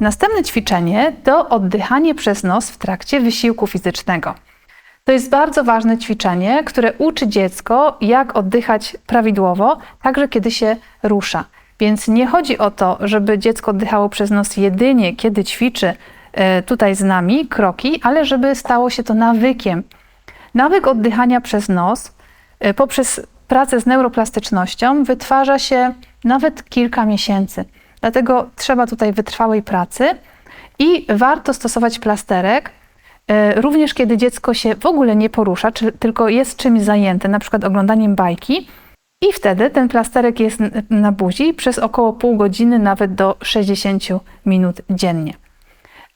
Następne ćwiczenie to oddychanie przez nos w trakcie wysiłku fizycznego. To jest bardzo ważne ćwiczenie, które uczy dziecko, jak oddychać prawidłowo, także kiedy się rusza. Więc nie chodzi o to, żeby dziecko oddychało przez nos jedynie, kiedy ćwiczy e, tutaj z nami kroki, ale żeby stało się to nawykiem. Nawyk oddychania przez nos e, poprzez pracę z neuroplastycznością wytwarza się nawet kilka miesięcy. Dlatego trzeba tutaj wytrwałej pracy i warto stosować plasterek, e, również kiedy dziecko się w ogóle nie porusza, czy tylko jest czymś zajęte, na przykład oglądaniem bajki. I wtedy ten plasterek jest na buzi przez około pół godziny, nawet do 60 minut dziennie.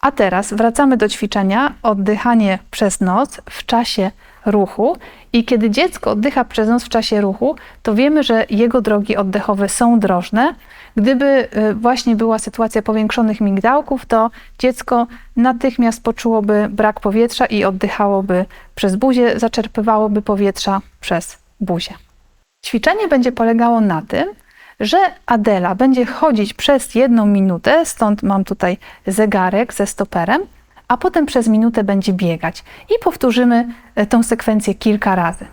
A teraz wracamy do ćwiczenia oddychanie przez nos w czasie ruchu. I kiedy dziecko oddycha przez nos w czasie ruchu, to wiemy, że jego drogi oddechowe są drożne. Gdyby y, właśnie była sytuacja powiększonych migdałków, to dziecko natychmiast poczułoby brak powietrza i oddychałoby przez buzię, zaczerpywałoby powietrza przez buzię. Ćwiczenie będzie polegało na tym, że Adela będzie chodzić przez jedną minutę, stąd mam tutaj zegarek ze stoperem, a potem przez minutę będzie biegać. I powtórzymy e, tę sekwencję kilka razy.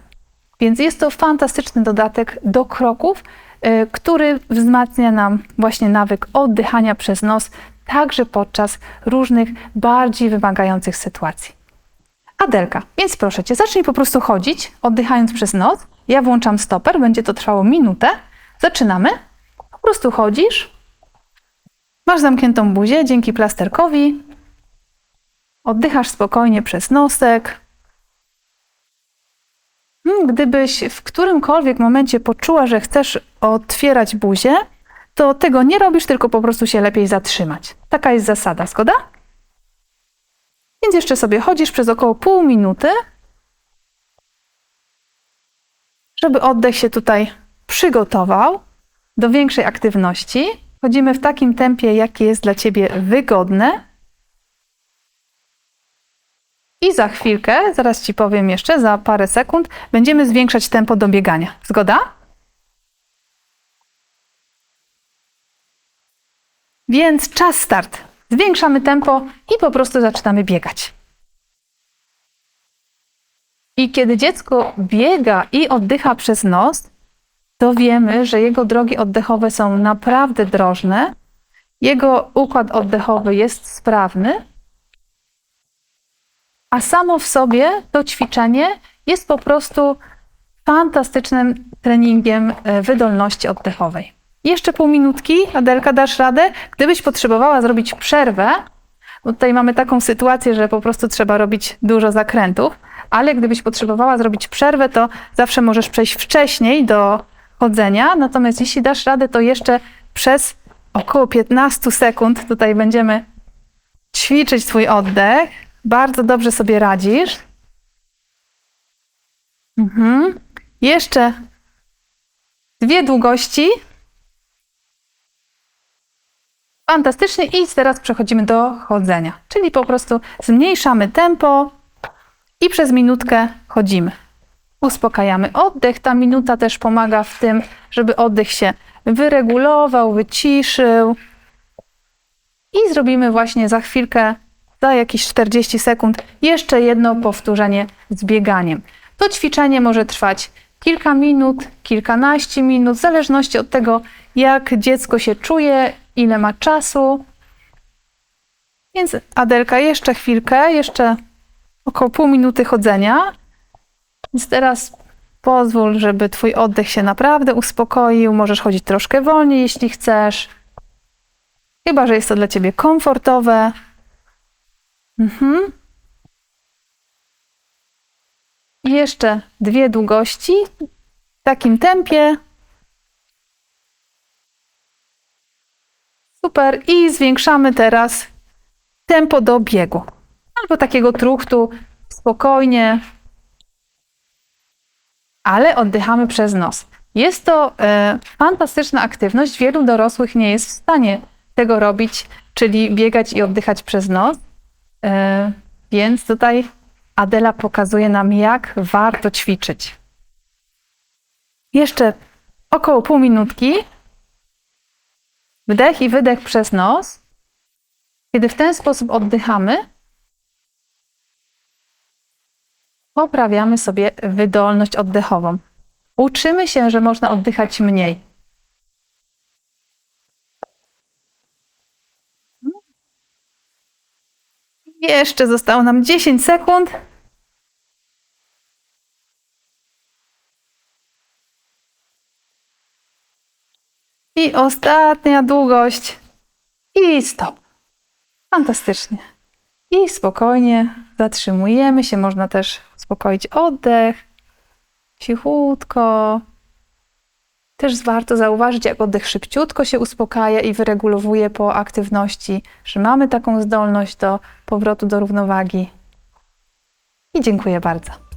Więc jest to fantastyczny dodatek do kroków, e, który wzmacnia nam właśnie nawyk oddychania przez nos, także podczas różnych bardziej wymagających sytuacji. Adelka, więc proszę Cię, zacznij po prostu chodzić, oddychając przez nos. Ja włączam stoper, będzie to trwało minutę. Zaczynamy. Po prostu chodzisz. Masz zamkniętą buzię dzięki plasterkowi. Oddychasz spokojnie przez nosek. Hmm, Gdybyś w którymkolwiek momencie poczuła, że chcesz otwierać buzię, to tego nie robisz, tylko po prostu się lepiej zatrzymać. Taka jest zasada, zgoda? Więc jeszcze sobie chodzisz przez około pół minuty, żeby oddech się tutaj przygotował do większej aktywności. Chodzimy w takim tempie, jakie jest dla Ciebie wygodne. I za chwilkę, zaraz Ci powiem jeszcze, za parę sekund, będziemy zwiększać tempo do biegania. Zgoda? Więc czas start. Zwiększamy tempo i po prostu zaczynamy biegać. I kiedy dziecko biega i oddycha przez nos, to wiemy, że jego drogi oddechowe są naprawdę drożne, jego układ oddechowy jest sprawny, a samo w sobie to ćwiczenie jest po prostu fantastycznym treningiem e, wydolności oddechowej. Jeszcze pół minutki, Adelka, dasz radę? Gdybyś potrzebowała zrobić przerwę, bo tutaj mamy taką sytuację, że po prostu trzeba robić dużo zakrętów, ale gdybyś potrzebowała zrobić przerwę, to zawsze możesz przejść wcześniej do chodzenia. Natomiast jeśli dasz radę, to jeszcze przez około 15 sekund tutaj będziemy ćwiczyć Twój oddech. Bardzo dobrze sobie radzisz. Mhm. Jeszcze dwie długości. Fantastycznie. I teraz przechodzimy do chodzenia. Czyli po prostu zmniejszamy tempo i przez minutkę chodzimy. Uspokajamy oddech. Ta minuta też pomaga w tym, żeby oddech się wyregulował, wyciszył. I zrobimy właśnie za chwilkę, za jakieś 40 sekund, jeszcze jedno powtórzenie z bieganiem. To ćwiczenie może trwać kilka minut, kilkanaście minut, w zależności od tego, jak dziecko się czuje, ile ma czasu. Więc Adelka, jeszcze chwilkę, jeszcze około pół minuty chodzenia. Więc teraz pozwól, żeby Twój oddech się naprawdę uspokoił. Możesz chodzić troszkę wolniej, jeśli chcesz. Chyba, że jest to dla Ciebie komfortowe. Mhm. I jeszcze dwie długości w takim tempie. Super. I zwiększamy teraz tempo do biegu. Albo takiego truchtu spokojnie, ale oddychamy przez nos. Jest to e, fantastyczna aktywność. Wielu dorosłych nie jest w stanie tego robić, czyli biegać i oddychać przez nos. E, więc tutaj Adela pokazuje nam, jak warto ćwiczyć. Jeszcze około pół minutki. Wdech i wydech przez nos. Kiedy w ten sposób oddychamy, poprawiamy sobie wydolność oddechową. Uczymy się, że można oddychać mniej. Jeszcze zostało nam 10 sekund. I ostatnia długość. I stop. Fantastycznie. I spokojnie zatrzymujemy się. Można też uspokoić oddech. Cichutko. Też warto zauważyć, jak oddech szybciutko się uspokaja i wyregulowuje po aktywności, że mamy taką zdolność do powrotu do równowagi. I dziękuję bardzo.